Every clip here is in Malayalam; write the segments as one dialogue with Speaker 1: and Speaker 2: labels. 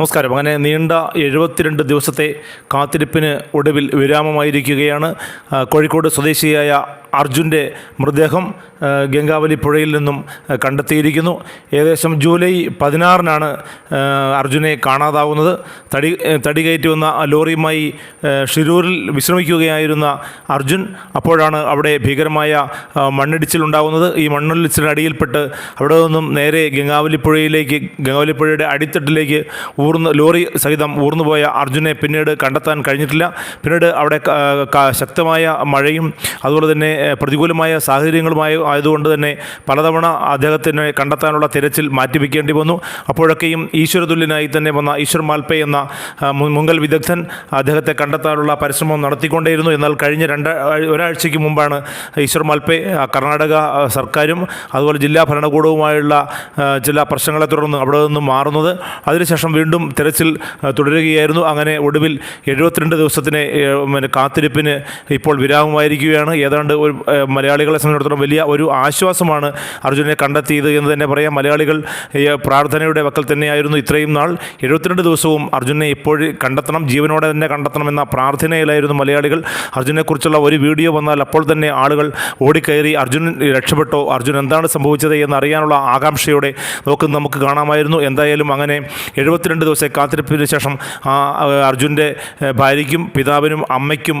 Speaker 1: നമസ്കാരം. അങ്ങനെ നീണ്ട എഴുപത്തിരണ്ട് ദിവസത്തെ കാത്തിരിപ്പിന് ഒടുവിൽ വിരാമമായിരിക്കുകയാണ് കോഴിക്കോട് സ്വദേശിയായ അർജുന്റെ മൃതദേഹം ഗംഗാവലി പുഴയിൽ നിന്നും കണ്ടെത്തിയിരിക്കുന്നു. ഏകദേശം ജൂലൈ പതിനാറിനാണ് അർജുനെ കാണാതാവുന്നത്. തടി തടി കയറ്റി വന്ന ലോറിയുമായി ഷിരൂരിൽ വിശ്രമിക്കുകയായിരുന്ന അർജുൻ അപ്പോഴാണ് അവിടെ ഭീകരമായ മണ്ണിടിച്ചിലുണ്ടാകുന്നത് ഈ മണ്ണിടിച്ചിലടിയിൽപ്പെട്ട് അവിടെ നിന്നും നേരെ ഗംഗാവലി പുഴയിലേക്ക് ഗംഗാവലി പുഴയുടെ അടിത്തട്ടിലേക്ക് ഊർന്ന് ലോറി സഹിതം ഊർന്നുപോയ അർജുനെ പിന്നീട് കണ്ടെത്താൻ കഴിഞ്ഞിട്ടില്ല. പിന്നീട് അവിടെ ശക്തമായ മഴയും അതുപോലെ തന്നെ പ്രതികൂലമായ സാഹചര്യങ്ങളുമായി ആയതുകൊണ്ട് തന്നെ പലതവണ അദ്ദേഹത്തിനെ കണ്ടെത്താനുള്ള തിരച്ചിൽ മാറ്റിവെക്കേണ്ടി വന്നു. അപ്പോഴൊക്കെയും ഈശ്വരതുല്യനായി തന്നെ വന്ന ഈശ്വർ മാൽപ്പെ എന്ന മുങ്കൽ വിദഗ്ധൻ അദ്ദേഹത്തെ കണ്ടെത്താനുള്ള പരിശ്രമം നടത്തിക്കൊണ്ടേയിരുന്നു. എന്നാൽ കഴിഞ്ഞ രണ്ട് ഒരാഴ്ചയ്ക്ക് മുമ്പാണ് ഈശ്വർ മാൽപ്പെ കർണാടക സർക്കാരും അതുപോലെ ജില്ലാ ഭരണകൂടവുമായുള്ള ചില പ്രശ്നങ്ങളെ തുടർന്ന് അവിടെ നിന്ന് മാറുന്നത്. അതിനുശേഷം വീണ്ടും തിരച്ചിൽ തുടരുകയായിരുന്നു. അങ്ങനെ ഒടുവിൽ എഴുപത്തിരണ്ട് ദിവസത്തിന് കാത്തിരിപ്പിന് ഇപ്പോൾ വിരാമമായിരിക്കുകയാണ്. ഏതാണ്ട് ഒരു മലയാളികളെ സംബന്ധിച്ചിടത്തോളം വലിയ ഒരു ആശ്വാസമാണ് അർജുനെ കണ്ടെത്തിയത് എന്ന് തന്നെ പറയാം. മലയാളികൾ പ്രാർത്ഥനയുടെ വക്കൽ തന്നെയായിരുന്നു ഇത്രയും നാൾ. എഴുപത്തിരണ്ട് ദിവസവും അർജുനെ ഇപ്പോഴും കണ്ടെത്തണം ജീവനോടെ തന്നെ കണ്ടെത്തണം എന്ന പ്രാർത്ഥനയിലായിരുന്നു മലയാളികൾ. അർജുനെക്കുറിച്ചുള്ള ഒരു വീഡിയോ വന്നാൽ അപ്പോൾ തന്നെ ആളുകൾ ഓടിക്കയറി അർജുൻ രക്ഷപ്പെട്ടോ? അർജുൻ എന്താണ് സംഭവിച്ചത് എന്ന് അറിയാനുള്ള ആകാംക്ഷയോടെ നോക്ക് നമുക്ക് കാണാമായിരുന്നു. എന്തായാലും അങ്ങനെ എഴുപത്തിരണ്ട് ദിവസത്തെ കാത്തിരിപ്പിന് ശേഷം അർജുന്റെ ഭാര്യയ്ക്കും പിതാവിനും അമ്മയ്ക്കും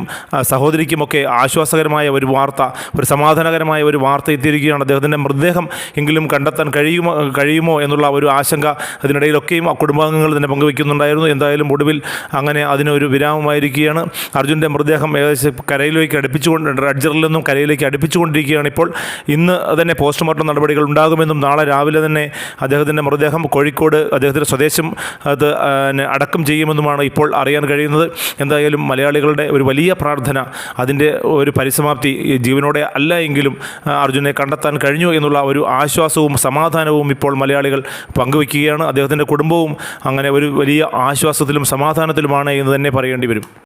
Speaker 1: സഹോദരിക്കുമൊക്കെ ആശ്വാസകരമായ ഒരു വാർത്ത ഒരു സമാധാനകരമായ ഒരു വാർത്ത എത്തിയിരിക്കുകയാണ്. അദ്ദേഹത്തിന്റെ മൃതദേഹം എങ്കിലും കണ്ടെത്താൻ കഴിയുമോ കഴിയുമോ എന്നുള്ള ഒരു ആശങ്ക അതിനിടയിലൊക്കെയും ആ കുടുംബാംഗങ്ങൾ തന്നെ പങ്കുവയ്ക്കുന്നുണ്ടായിരുന്നു. എന്തായാലും ഒടുവിൽ അങ്ങനെ അതിനൊരു വിരാമമായിരിക്കുകയാണ്. അർജുന്റെ മൃതദേഹം ഏകദേശം കരയിലേക്ക് അടുപ്പിച്ചുകൊണ്ട് റഡ്ജറിൽ നിന്നും കരയിലേക്ക് അടുപ്പിച്ചുകൊണ്ടിരിക്കുകയാണ് ഇപ്പോൾ. ഇന്ന് തന്നെ പോസ്റ്റ്മോർട്ടം നടപടികൾ ഉണ്ടാകുമെന്നും നാളെ രാവിലെ തന്നെ അദ്ദേഹത്തിന്റെ മൃതദേഹം കോഴിക്കോട് അദ്ദേഹത്തിന്റെ സ്വദേശം അത് അടക്കം ചെയ്യുമെന്നുമാണ് ഇപ്പോൾ അറിയാൻ കഴിയുന്നത്. എന്തായാലും മലയാളികളുടെ ഒരു വലിയ പ്രാർത്ഥന അതിന്റെ ഒരു പരിസമാപ്തി ജീവനോടെ അല്ല എങ്കിലും അർജുനെ കണ്ടെത്താൻ കഴിഞ്ഞു എന്നുള്ള ഒരു ആശ്വാസവും സമാധാനവും ഇപ്പോൾ മലയാളികൾ പങ്കുവയ്ക്കുകയാണ്. അദ്ദേഹത്തിന്റെ കുടുംബവും അങ്ങനെ ഒരു വലിയ ആശ്വാസത്തിലും സമാധാനത്തിലുമാണ് എന്ന് തന്നെ പറയേണ്ടി വരും.